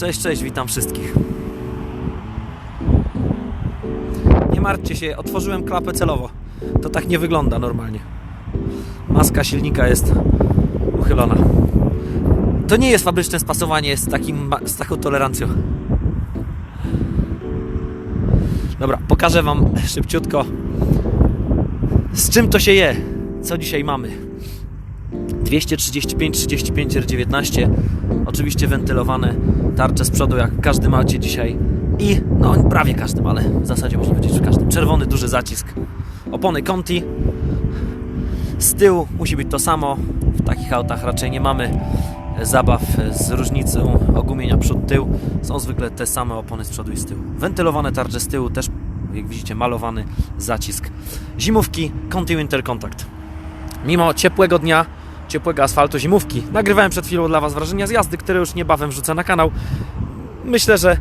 Cześć, cześć, witam wszystkich. Nie martwcie się, otworzyłem klapę celowo. To tak nie wygląda normalnie. Maska silnika jest uchylona. To nie jest fabryczne spasowanie z, takim, z taką tolerancją. Dobra, pokażę Wam szybciutko, z czym to się je. Co dzisiaj mamy? 235 35 R19 oczywiście wentylowane tarcze z przodu jak w każdym aucie dzisiaj. I no prawie każdym, ale w zasadzie można powiedzieć w każdym. Czerwony duży zacisk. Opony Conti. Z tyłu musi być to samo. W takich autach raczej nie mamy zabaw z różnicą ogumienia przód tył są zwykle te same opony z przodu i z tyłu wentylowane tarcze z tyłu też jak widzicie malowany zacisk zimówki Conti Winter Contact Mimo ciepłego dnia, ciepłego asfaltu, zimówki, nagrywałem przed chwilą dla Was wrażenia z jazdy, które już niebawem wrzucę na kanał. Myślę, że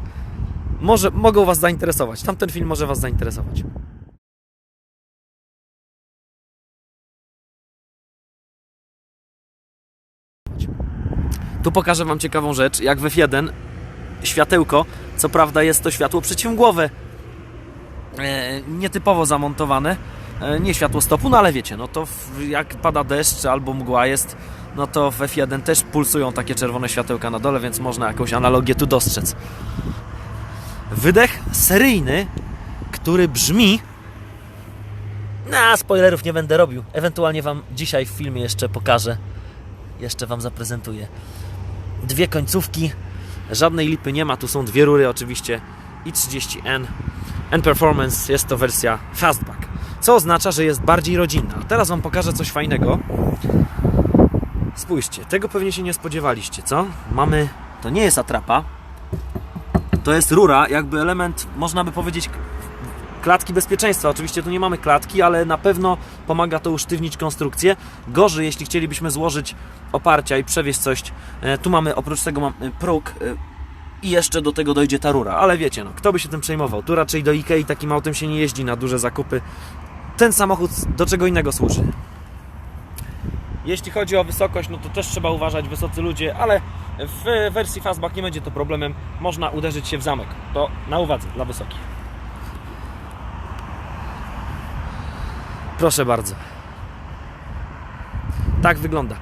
może, mogą Was zainteresować. Tamten film może Was zainteresować. Tu pokażę Wam ciekawą rzecz. Jak w F1 światełko, co prawda jest to światło przeciwmgłowe, e, nietypowo zamontowane, e, nie światło stopu, no ale wiecie, no to w, jak pada deszcz albo mgła jest, no to w F1 też pulsują takie czerwone światełka na dole, więc można jakąś analogię tu dostrzec. Wydech seryjny, który brzmi. Na spoilerów nie będę robił. Ewentualnie Wam dzisiaj w filmie jeszcze pokażę. Jeszcze Wam zaprezentuję. Dwie końcówki, żadnej lipy nie ma. Tu są dwie rury, oczywiście. i 30N. N Performance jest to wersja Fastback, co oznacza, że jest bardziej rodzinna. Teraz Wam pokażę coś fajnego. Spójrzcie, tego pewnie się nie spodziewaliście, co? Mamy, to nie jest atrapa, to jest rura, jakby element, można by powiedzieć, klatki bezpieczeństwa. Oczywiście tu nie mamy klatki, ale na pewno pomaga to usztywnić konstrukcję. Gorzej, jeśli chcielibyśmy złożyć oparcia i przewieźć coś. E, Tu mamy, oprócz tego mam e, próg e, i jeszcze do tego dojdzie ta rura. Ale wiecie, no, kto by się tym przejmował? Tu raczej do Ikei takim autem się nie jeździ na duże zakupy. Ten samochód do czego innego służy. Jeśli chodzi o wysokość, no to też trzeba uważać, wysocy ludzie, ale w wersji fastback nie będzie to problemem. Można uderzyć się w zamek. To na uwadze dla wysokich. Proszę bardzo. Tak wygląda.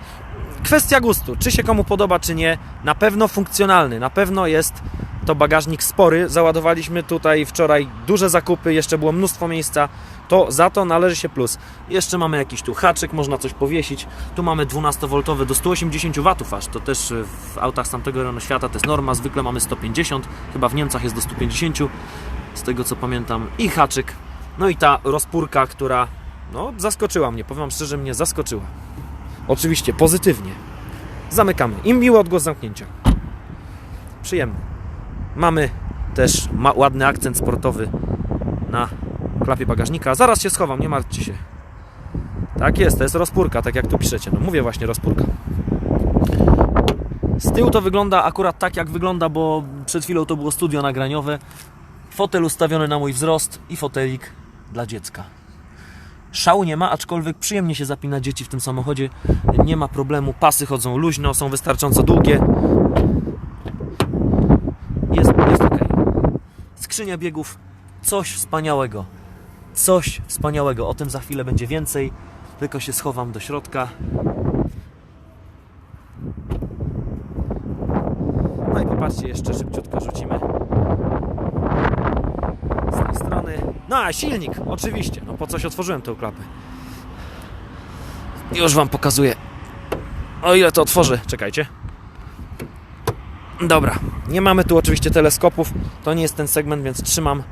Kwestia gustu. Czy się komu podoba, czy nie. Na pewno funkcjonalny. Na pewno jest to bagażnik spory. Załadowaliśmy tutaj wczoraj duże zakupy, jeszcze było mnóstwo miejsca. To za to należy się plus. Jeszcze mamy jakiś tu haczyk, można coś powiesić. Tu mamy 12V do 180 W aż. To też w autach z tamtego rejonu świata to jest norma. Zwykle mamy 150, chyba w Niemcach jest do 150, z tego co pamiętam. I haczyk. No i ta rozpórka, która no, zaskoczyła mnie. Powiem szczerze, mnie zaskoczyła. Oczywiście, pozytywnie. Zamykamy. I miły odgłos zamknięcia. Przyjemny. Mamy też ma ładny akcent sportowy na klapie bagażnika. Zaraz się schowam, nie martwcie się. Tak jest, to jest rozpórka, tak jak tu piszecie. No mówię właśnie rozpórka. Z tyłu to wygląda akurat tak, jak wygląda, bo przed chwilą to było studio nagraniowe. Fotel ustawiony na mój wzrost i fotelik dla dziecka. Szału nie ma, aczkolwiek przyjemnie się zapina dzieci w tym samochodzie. Nie ma problemu, pasy chodzą luźno, są wystarczająco długie. Jest, jest ok. Skrzynia biegów, coś wspaniałego. Coś wspaniałego. O tym za chwilę będzie więcej. Tylko się schowam do środka. No i popatrzcie, jeszcze szybciutko rzucimy z tej strony. No a silnik, oczywiście. No po coś otworzyłem tę klapę. Już Wam pokazuję. O ile to otworzę. Czekajcie. Dobra. Nie mamy tu oczywiście teleskopów. To nie jest ten segment, więc trzymam.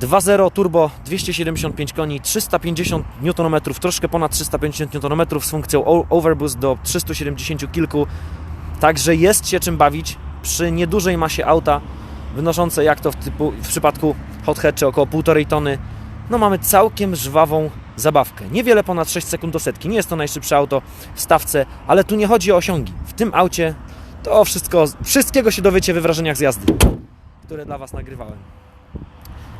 2.0 turbo, 275 koni, 350 Nm, troszkę ponad 350 Nm z funkcją overboost do 370 kilku. Także jest się czym bawić przy niedużej masie auta wynoszące jak to w, typu, w przypadku hot hatchy około 1,5 tony. No mamy całkiem żwawą zabawkę. Niewiele ponad 6 sekund do setki. Nie jest to najszybsze auto w stawce, ale tu nie chodzi o osiągi. W tym aucie to wszystko, wszystkiego się dowiecie we wrażeniach z jazdy, które dla Was nagrywałem.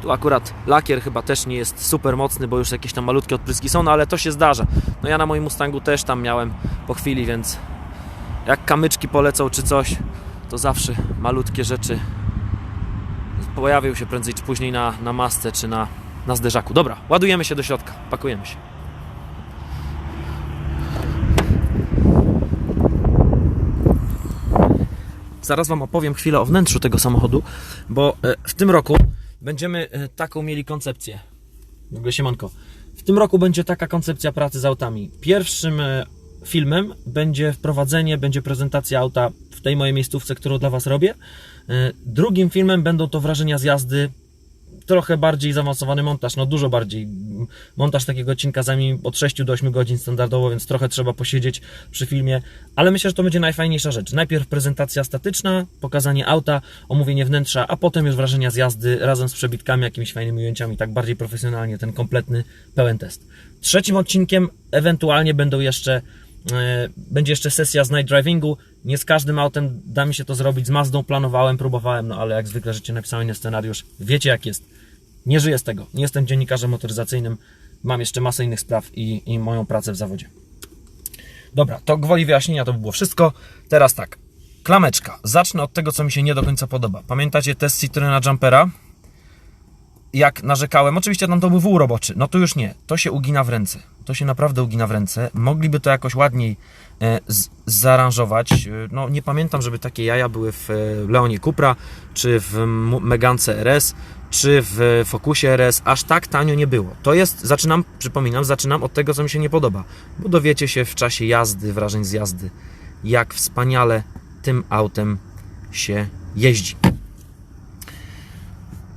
Tu akurat lakier chyba też nie jest super mocny, bo już jakieś tam malutkie odpryski są, no ale to się zdarza. No ja na moim Mustangu też tam miałem po chwili, więc jak kamyczki polecą czy coś, to zawsze malutkie rzeczy pojawią się prędzej czy później na, na masce czy na, na zderzaku. Dobra, ładujemy się do środka, pakujemy się. Zaraz Wam opowiem chwilę o wnętrzu tego samochodu, bo e, w tym roku będziemy e, taką mieli koncepcję. W ogóle siemanko. W tym roku będzie taka koncepcja pracy z autami. Pierwszym e, filmem będzie wprowadzenie, będzie prezentacja auta w tej mojej miejscówce, którą dla Was robię. E, Drugim filmem będą to wrażenia z jazdy, trochę bardziej zaawansowany montaż, no dużo bardziej. Montaż takiego odcinka zajmie od 6 do 8 godzin standardowo, więc trochę trzeba posiedzieć przy filmie, ale myślę, że to będzie najfajniejsza rzecz. Najpierw prezentacja statyczna, pokazanie auta, omówienie wnętrza, a potem już wrażenia z jazdy razem z przebitkami, jakimiś fajnymi ujęciami, tak bardziej profesjonalnie, ten kompletny, pełen test. Trzecim odcinkiem ewentualnie będą jeszcze będzie jeszcze sesja z night drivingu. Nie z każdym autem da mi się to zrobić. Z Mazdą planowałem, próbowałem, no ale jak zwykle życie napisałem inny scenariusz. Wiecie jak jest. Nie żyję z tego. Nie jestem dziennikarzem motoryzacyjnym. Mam jeszcze masę innych spraw i, i moją pracę w zawodzie. Dobra, to gwoli wyjaśnienia to by było wszystko. Teraz tak. Klameczka. Zacznę od tego, co mi się nie do końca podoba. Pamiętacie test Citroena Jumpera? jak narzekałem, oczywiście tam to był wół roboczy, no to już nie, to się ugina w ręce, to się naprawdę ugina w ręce, mogliby to jakoś ładniej e, z, zaaranżować, E, no nie pamiętam, żeby takie jaja były w e, Leonie Cupra, czy w Megance RS, czy w Focusie RS, aż tak tanio nie było. To jest, zaczynam, przypominam, zaczynam od tego, co mi się nie podoba, bo dowiecie się w czasie jazdy, wrażeń z jazdy, jak wspaniale tym autem się jeździ.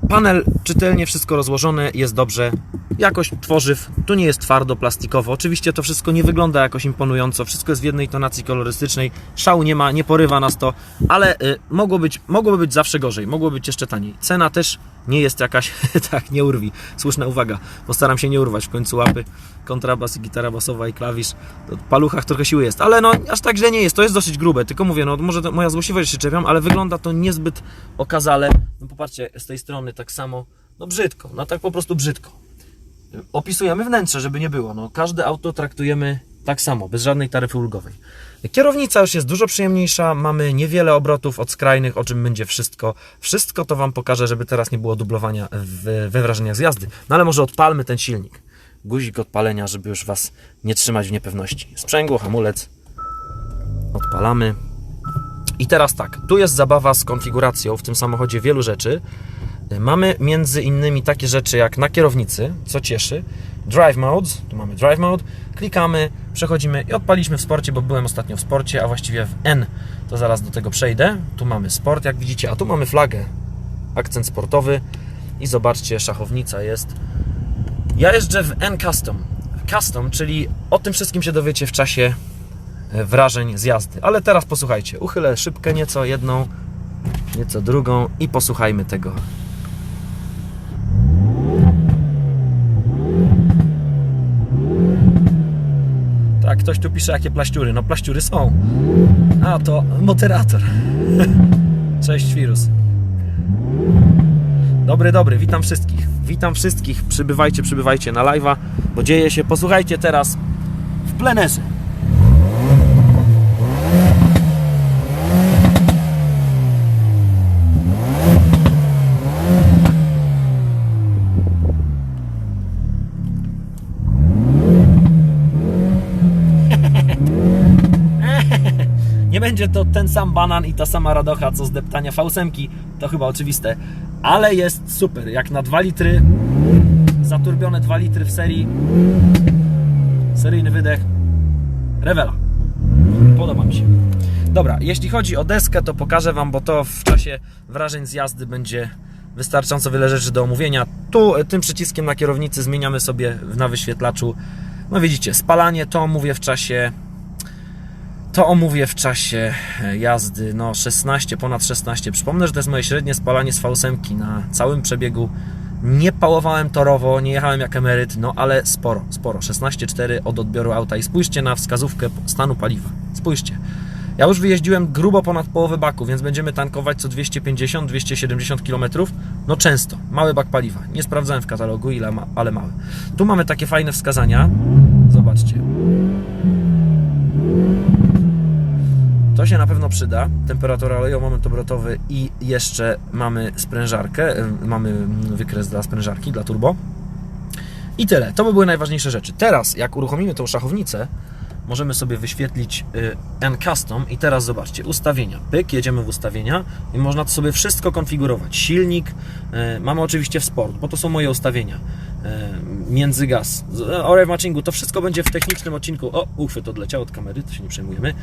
Panel czytelnie wszystko rozłożone, jest dobrze. Jakość tworzyw, tu nie jest twardo, plastikowo. Oczywiście to wszystko nie wygląda jakoś imponująco, wszystko jest w jednej tonacji kolorystycznej. Szału nie ma, nie porywa nas to, ale y, mogło być, mogłoby być zawsze gorzej, mogło być jeszcze taniej. Cena też nie jest jakaś, tak, nie urwi. Słuszna uwaga, postaram się nie urwać w końcu łapy. Kontrabas i gitara basowa i klawisz. W paluchach trochę siły jest, ale no aż tak źle nie jest, to jest dosyć grube. Tylko mówię, no może to moja złośliwość się czepiam, ale wygląda to niezbyt okazale. No popatrzcie, z tej strony tak samo, no brzydko, no tak po prostu brzydko. Opisujemy wnętrze, żeby nie było. No, każde auto traktujemy tak samo, bez żadnej taryfy ulgowej. Kierownica już jest dużo przyjemniejsza, mamy niewiele obrotów od skrajnych, o czym będzie wszystko. Wszystko to Wam pokażę, żeby teraz nie było dublowania w, we wrażeniach z jazdy. No ale może odpalmy ten silnik. Guzik odpalenia, żeby już Was nie trzymać w niepewności. Sprzęgło, hamulec. Odpalamy. I teraz tak, tu jest zabawa z konfiguracją w tym samochodzie wielu rzeczy. Mamy między innymi takie rzeczy jak na kierownicy, co cieszy. Drive modes, tu mamy drive mode, klikamy, przechodzimy i odpaliśmy w sporcie, bo byłem ostatnio w sporcie, a właściwie w N, to zaraz do tego przejdę. Tu mamy sport, jak widzicie, a tu mamy flagę, akcent sportowy i zobaczcie, szachownica jest. Ja jeżdżę w N Custom. Custom, czyli o tym wszystkim się dowiecie w czasie e, wrażeń z jazdy. Ale teraz posłuchajcie, uchylę szybkę nieco, jedną, nieco drugą i posłuchajmy tego ktoś tu pisze, jakie plaściury. No, plaściury są. A, to moderator. Cześć, wirus. Dobry, dobry, witam wszystkich. Witam wszystkich. Przybywajcie, przybywajcie na live'a, bo dzieje się. Posłuchajcie teraz w plenerze. Nie to ten sam banan i ta sama radocha, co z deptania V8, to chyba oczywiste, ale jest super. Jak na 2 litry, zaturbione 2 litry w serii, seryjny wydech, rewela. Podoba mi się. Dobra, jeśli chodzi o deskę, to pokażę Wam, bo to w czasie wrażeń z jazdy będzie wystarczająco wiele rzeczy do omówienia. Tu e, tym przyciskiem na kierownicy zmieniamy sobie na wyświetlaczu. No widzicie, spalanie to mówię w czasie to omówię w czasie e, jazdy, no 16, ponad 16. Przypomnę, że to jest moje średnie spalanie z V8 na całym przebiegu. Nie pałowałem torowo, nie jechałem jak emeryt, no ale sporo, sporo. 16,4 od odbioru auta i spójrzcie na wskazówkę stanu paliwa. Spójrzcie. Ja już wyjeździłem grubo ponad połowę baku, więc będziemy tankować co 250-270 km. No często. Mały bak paliwa. Nie sprawdzałem w katalogu, ile ma, ale mały. Tu mamy takie fajne wskazania. Zobaczcie. To się na pewno przyda. Temperatura oleju, moment obrotowy i jeszcze mamy sprężarkę. y, Mamy wykres dla sprężarki, dla turbo. I tyle. To by były najważniejsze rzeczy. Teraz, jak uruchomimy tą szachownicę, możemy sobie wyświetlić y, N-Custom i teraz zobaczcie, ustawienia. Pyk, jedziemy w ustawienia i można sobie wszystko konfigurować. Silnik, y, mamy oczywiście w sport, bo to są moje ustawienia. Y, Międzygaz, z- o rev matchingu, to wszystko będzie w technicznym odcinku. O, uchwyt odleciał od kamery, to się nie przejmujemy. Y,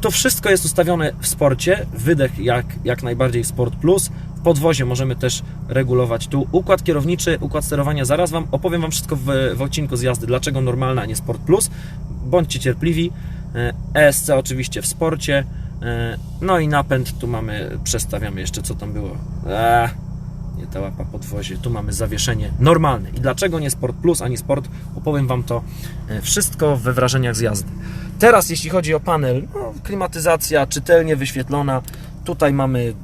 To wszystko jest ustawione w sporcie, wydech jak, jak najbardziej Sport Plus. W podwozie możemy też regulować tu układ kierowniczy, układ sterowania. Zaraz Wam opowiem Wam wszystko w, w odcinku z jazdy, dlaczego normalna, a nie Sport Plus. Bądźcie cierpliwi. E, ESC oczywiście w sporcie. E, No i napęd, tu mamy, przestawiamy jeszcze co tam było. Eee, nie ta łapa podwozie. Tu mamy zawieszenie normalne. I dlaczego nie Sport Plus, ani Sport? Opowiem Wam to e, wszystko we wrażeniach z jazdy. Teraz jeśli chodzi o panel, no, klimatyzacja czytelnie wyświetlona. Tutaj mamy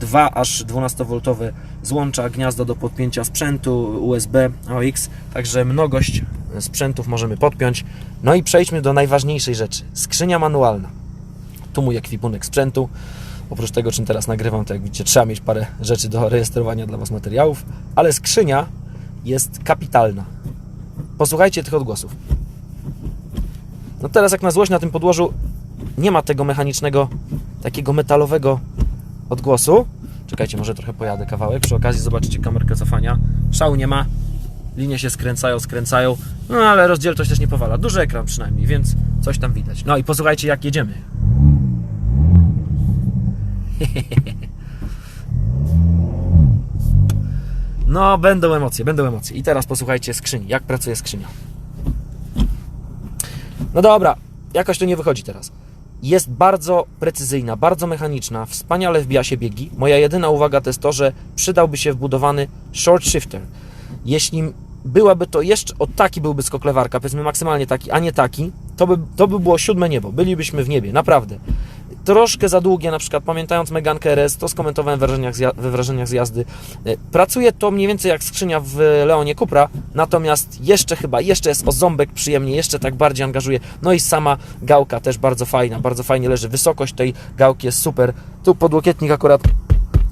dwa aż 12V złącza, gniazdo do podpięcia sprzętu, USB, AUX, także mnogość sprzętów możemy podpiąć. No i przejdźmy do najważniejszej rzeczy. Skrzynia manualna. Tu mój ekwipunek sprzętu. Oprócz tego, czym teraz nagrywam, to jak widzicie, trzeba mieć parę rzeczy do rejestrowania dla Was materiałów, ale skrzynia jest kapitalna. Posłuchajcie tych odgłosów. No teraz jak na złość na tym podłożu nie ma tego mechanicznego, takiego metalowego odgłosu. Czekajcie, może trochę pojadę kawałek. Przy okazji zobaczycie kamerkę cofania. Szału nie ma. Linie się skręcają, skręcają. No ale rozdzielczość też nie powala. Duży ekran przynajmniej, więc coś tam widać. No i posłuchajcie jak jedziemy. No, będą emocje, będą emocje. I teraz posłuchajcie skrzyni. Jak pracuje skrzynia? No dobra, jakoś to nie wychodzi teraz. Jest bardzo precyzyjna, bardzo mechaniczna, wspaniale wbija się biegi. Moja jedyna uwaga to jest to, że przydałby się wbudowany short shifter. Jeśli byłaby to jeszcze, o taki byłby skok lewarka, powiedzmy maksymalnie taki, a nie taki, to by, to by było siódme niebo. Bylibyśmy w niebie, naprawdę. Troszkę za długie, na przykład pamiętając Megankę RS, to skomentowałem w wrażeniach we wrażeniach z jazdy. E, Pracuje to mniej więcej jak skrzynia w Leonie Cupra, natomiast jeszcze chyba, jeszcze jest o ząbek przyjemnie, jeszcze tak bardziej angażuje. No i sama gałka też bardzo fajna, bardzo fajnie leży. Wysokość tej gałki jest super. Tu podłokietnik akurat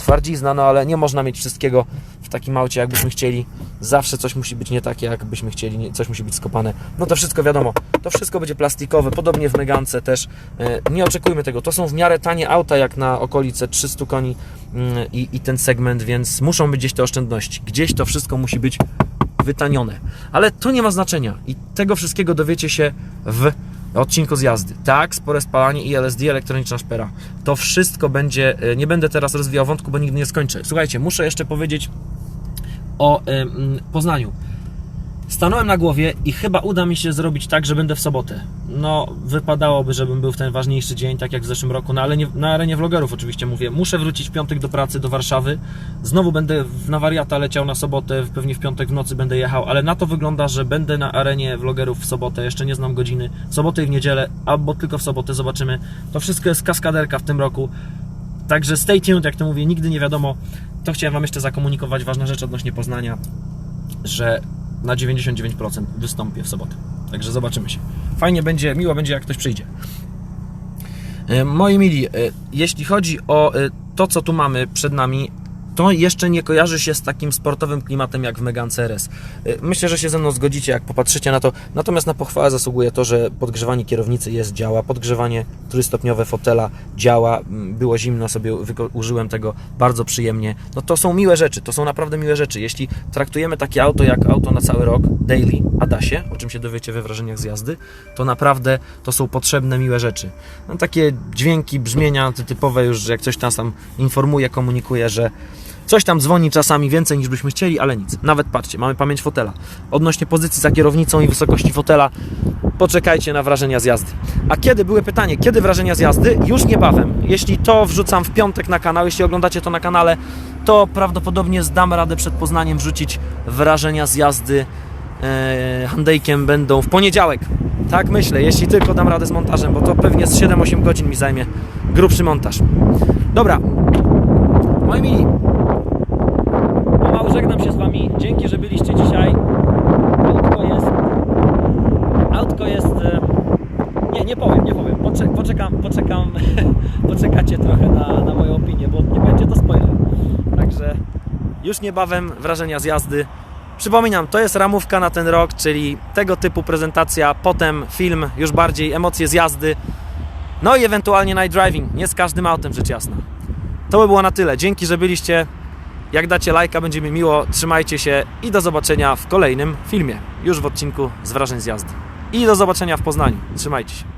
twardzizna, no ale nie można mieć wszystkiego w takim aucie, jakbyśmy chcieli. Zawsze coś musi być nie takie, jakbyśmy chcieli, coś musi być skopane. No to wszystko wiadomo, to wszystko będzie plastikowe, podobnie w Megance też. E, Nie oczekujmy tego. To są w miarę tanie auta, jak na okolice 300 koni mm, i, i ten segment, więc muszą być gdzieś te oszczędności. Gdzieś to wszystko musi być wytanione. Ale to nie ma znaczenia i tego wszystkiego dowiecie się w odcinku z jazdy. Tak, spore spalanie i LSD, elektroniczna szpera. To wszystko będzie, e, nie będę teraz rozwijał wątku, bo nigdy nie skończę. Słuchajcie, muszę jeszcze powiedzieć o em, Poznaniu. Stanąłem na głowie i chyba uda mi się zrobić tak, że będę w sobotę. No, wypadałoby, żebym był w ten ważniejszy dzień, tak jak w zeszłym roku, no ale nie, na arenie vlogerów oczywiście mówię. Muszę wrócić w piątek do pracy, do Warszawy. Znowu będę na wariata leciał na sobotę, pewnie w piątek w nocy będę jechał, ale na to wygląda, że będę na arenie vlogerów w sobotę, jeszcze nie znam godziny, w sobotę i w niedzielę, albo tylko w sobotę, zobaczymy. To wszystko jest kaskaderka w tym roku. Także stay tuned, jak to mówię, nigdy nie wiadomo. To chciałem Wam jeszcze zakomunikować, ważna rzecz odnośnie Poznania, że na 99% wystąpię w sobotę. Także zobaczymy się. Fajnie będzie, miło będzie, jak ktoś przyjdzie. E, Moi mili, e, jeśli chodzi o e, to, co tu mamy przed nami, to jeszcze nie kojarzy się z takim sportowym klimatem jak w Megane RS. E, Myślę, że się ze mną zgodzicie, jak popatrzycie na to. Natomiast na pochwałę zasługuje to, że podgrzewanie kierownicy jest, działa. Podgrzewanie trójstopniowe fotela działa. Mm, Było zimno, sobie użyłem tego bardzo przyjemnie. No to są miłe rzeczy, to są naprawdę miłe rzeczy. Jeśli traktujemy takie auto jak auto na cały rok, daily, Adasie, o czym się dowiecie we wrażeniach z jazdy, to naprawdę to są potrzebne, miłe rzeczy. No, takie dźwięki, brzmienia typowe już, że jak coś tam sam informuje, komunikuje, że Coś tam dzwoni czasami więcej niż byśmy chcieli, ale nic. Nawet patrzcie, mamy pamięć fotela. Odnośnie pozycji za kierownicą i wysokości fotela, poczekajcie na wrażenia z jazdy. A kiedy były pytanie, kiedy wrażenia z jazdy? Już niebawem. Jeśli to wrzucam w piątek na kanał, jeśli oglądacie to na kanale, to prawdopodobnie zdam radę przed Poznaniem wrzucić wrażenia z jazdy e, Handejkiem będą w poniedziałek. Tak myślę, jeśli tylko dam radę z montażem, bo to pewnie z 7-8 godzin mi zajmie grubszy montaż. Dobra, moi mili, żegnam się z Wami. Dzięki, że byliście dzisiaj. Autko jest... Autko jest... Nie, nie powiem, nie powiem. Poczek, poczekam, poczekam, poczekacie trochę na, na moją opinię, bo nie będzie to spoiler. Także już niebawem wrażenia z jazdy. Przypominam, to jest ramówka na ten rok, czyli tego typu prezentacja, potem film, już bardziej emocje z jazdy. No i ewentualnie night driving, nie z każdym autem, rzecz jasna. To by było na tyle. Dzięki, że byliście. Jak dacie lajka, będzie mi miło. Trzymajcie się i do zobaczenia w kolejnym filmie. Już w odcinku z wrażeń z jazdy. I do zobaczenia w Poznaniu. Trzymajcie się.